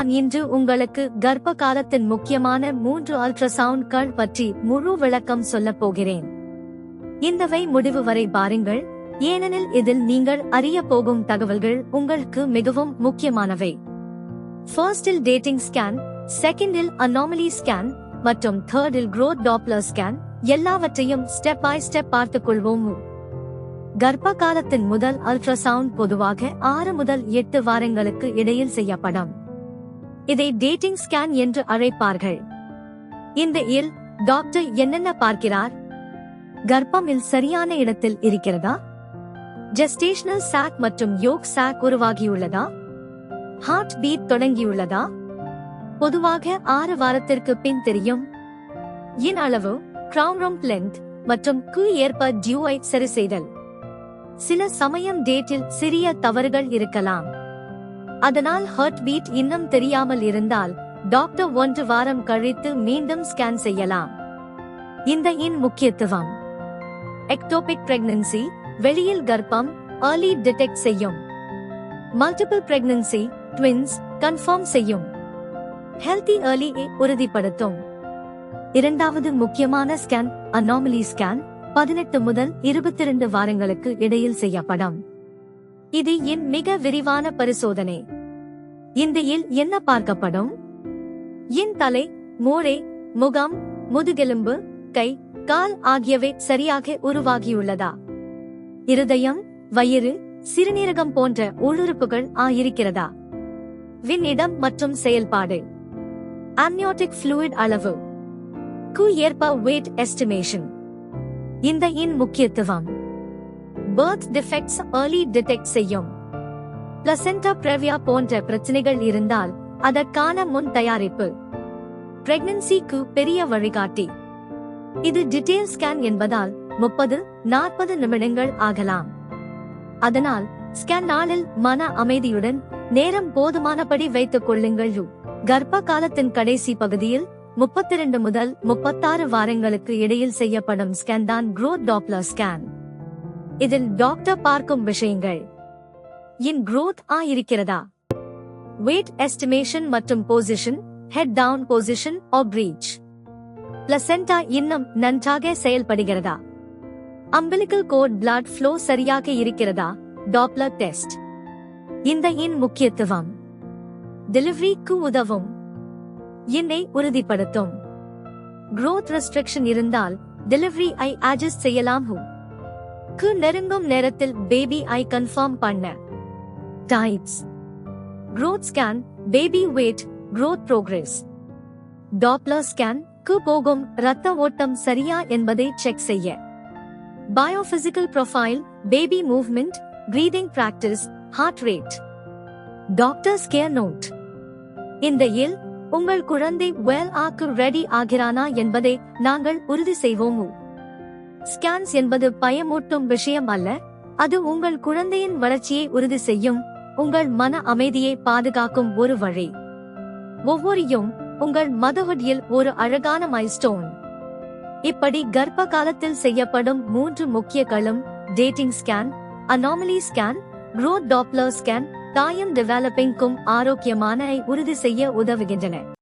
நான் இன்று உங்களுக்கு கர்ப்ப காலத்தின் முக்கியமான மூன்று அல்ட்ராசவுண்ட்கள் பற்றி முழு விளக்கம் சொல்லப் போகிறேன். இந்தவை முடிவு வரை பாருங்கள். ஏனெனில் இதில் நீங்கள் அறிய போகும் தகவல்கள் உங்களுக்கு மிகவும் முக்கியமானவை. ஃபர்ஸ்டில் டேட்டிங் ஸ்கேன் செகண்டில் அனாமலி ஸ்கேன் மற்றும் தேர்டில் growth டாப்லர் ஸ்கேன் எல்லாவற்றையும் ஸ்டெப் பை ஸ்டெப் பார்த்துக் கொள்வோம். கர்ப்ப காலத்தின் முதல் அல்ட்ராசவுண்ட் பொதுவாக ஆறு முதல் எட்டு வாரங்களுக்கு இடையில் செய்யப்படும். இதை டேட்டிங் ஸ்கேன் என்று அழைப்பார்கள். இந்த இல் டாக்டர் என்னென்ன பார்க்கிறார்? கர்ப்பமில் சரியான இடத்தில் இருக்கிறதா? ஜெஸ்டேஷனல் சாக் மற்றும் யோக் சாக் உருவாகியுள்ளதா? ஹார்ட் பீட் தொடங்கியுள்ளதா? பொதுவாக ஆறு வாரத்திற்கு பின் தெரியும். இன் அளவு கிரவுன் லென்த் மற்றும் கு ஏற்ப டியூவை சரி செய்தல் சில சமயம் டேட்டில் சிறிய தவறுகள் இருக்கலாம். அதனால் ஹார்ட் பீட் இன்னும் தெரியாமல் இருந்தால் டாக்டர் ஒன்று வாரம் கழித்து மீண்டும் ஸ்கேன் செய்யலாம். இந்த இன் முக்கியத்துவம். எக்டோபிக் பிரெக்னன்சி வெளியில் கர்ப்பம் ஏர்லி டிடெக்ட் செய்யும். மல்டிபிள் பிரெக்னன்சி ட்வின்ஸ் கன்ஃபார்ம் செய்யும். ஹெல்தி ஏர்லி உறுதிப்படுத்தும். இரண்டாவது முக்கியமான ஸ்கேன் அனாமலி ஸ்கேன் பதினெட்டு முதல் இருபத்தி இரண்டு வாரங்களுக்கு இடையில் செய்யப்படும். இது என் மிக விரிவான பரிசோதனை. இந்த இல் என்ன பார்க்கப்படும்? என் தலை மூளை முகம் முதுகெலும்பு கை கால் ஆகியவை சரியாக உருவாகியுள்ளதா? இருதயம் வயிறு சிறுநீரகம் போன்ற உள்ளுறுப்புகள் ஆயிருக்கிறதா? விண்ணிடம் மற்றும் செயல்பாடு. அம்னியோட்டிக் ஃப்ளூயிட் அளவு. கு ஏற்ப வெயிட் எஸ்டிமேஷன் இந்த இன் முக்கியத்துவம். பேர்த் டிஃபெக்ட்ஸ் ஏர்லி டிடெக்ட் செய்யும். பிளசென்டா பிரவியா போன்ற பிரச்சனைகள் இருந்தால் அதற்கான முன் தயாரிப்பு. பிரெக்னன்சிக்கு பெரிய வழிகாட்டி. இது டிடெயில் ஸ்கேன் என்பதால் முப்பது நாற்பது நிமிடங்கள் ஆகலாம். அதனால் ஸ்கேன் நாளில் மன அமைதியுடன் நேரம் போதுமானபடி வைத்துக் கொள்ளுங்கள். கர்ப்ப காலத்தின் கடைசி பகுதியில் முப்பத்தி இரண்டு முதல் முப்பத்தாறு வாரங்களுக்கு இடையில் செய்யப்படும் ஸ்கேன் தான் குரோத் டாப்லர் ஸ்கேன் இதில் டாக்டர் பார்க்கும் விஷயங்கள். இன் குரோத் ஆ இருக்கிறதா வெயிட் எஸ்டிமேஷன் மற்றும் position head down position or breech placenta இன்னும் நன்றாக செயல்படுகிறதா? அம்பிலிக்கல் கோட் பிளட் ஃப்ளோ சரியாக இருக்கிறதா? டாப்லர் டெஸ்ட் இந்த இன் முக்கியத்துவம். டெலிவரிக்கு உதவும். என்னை உறுதிப்படுத்தும். குரோத் ரெஸ்ட்ரிக்ஷன் இருந்தால் டெலிவரி ஐ அட்ஜஸ்ட் செய்யலாம் ஹூ. க்கு நெருங்கும் நேரத்தில் பேபி ஐ கன்ஃபார்ம் பண்ண. Types growth scan baby weight growth progress. Doppler scan க்கு போகும் ரத்த ஓட்டம் சரியா என்பதை செக் செய்ய. Biophysical profile baby movement breathing practice heart rate doctors care note இந்த இல் உங்கள் குழந்தை வெல் ஆக்கு ரெடி ஆகிறானா என்பதை நாங்கள் உறுதி செய்வோம்? ஸ்கேன்ஸ் என்பது பயமூட்டும் விஷயம் அல்ல. அது உங்கள் குழந்தையின் வளர்ச்சியை உறுதி செய்யும் உங்கள் மன அமைதியை பாதுகாக்கும் ஒரு வழி. ஒவ்வொரியும் உங்கள் மதஹுடியில் ஒரு அழகான மைல்ஸ்டோன் இப்படி கர்ப்ப காலத்தில் செய்யப்படும் மூன்று முக்கிய களம் dating scan anomaly scan growth Doppler scan தாயம் டெவலப்பிங்கும் ஆரோக்கியமான உறுதி செய்ய உதவுகின்றன.